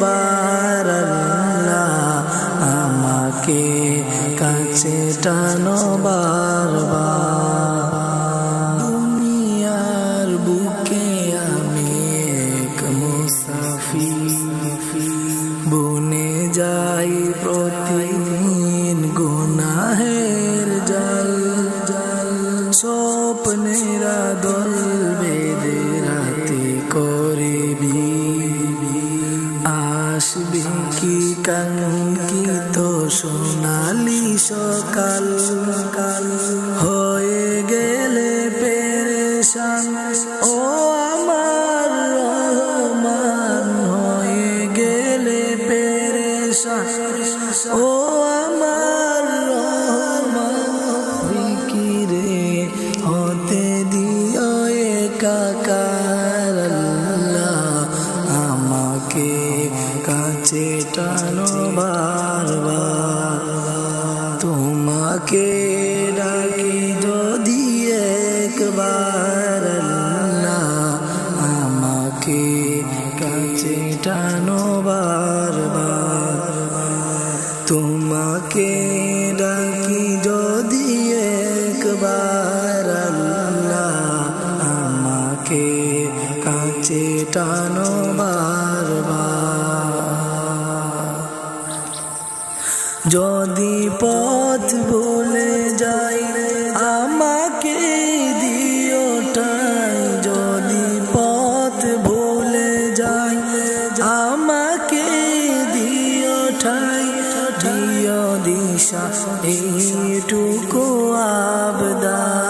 একবার আমাকে কাছে টানো বারবার। বুকে আমি এক মুসাফির। বনে যাই প্রতিদিন গুনাহের জল। জল স্বপ্নেরা দল আসবে কি কাঙ্কিত সোনালি সকাল কাল হয়ে গেলে পেরেশান। ও আমার রহমান, হয়ে গেলে পেরেশান। ও আমার কাছে টানো বারবার তোমাকে ডাকি যদি একবার আল্লাহ আমাকে কাছে টানো বারবার। তোমাকে ডাকি যদি একবার আল্লাহ আমাকে কাছে টানো যদি পথ ভুলে যাই, আমাকে দিওটাই যদি পথ ভুলে যাই, আমাকে দিওটাই দিও দিশা, এইটুকু আবদার।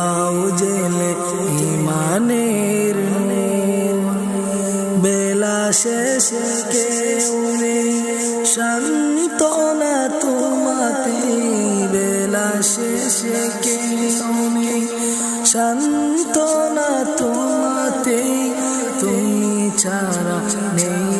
দাও জেলে ইমানের বেলা শেষে কেউ নেই সান্তনা তোমাতে। বেলা শেষে কেউ নেই সান্তনা তোমাতে। তুমি ছাড়া নেই।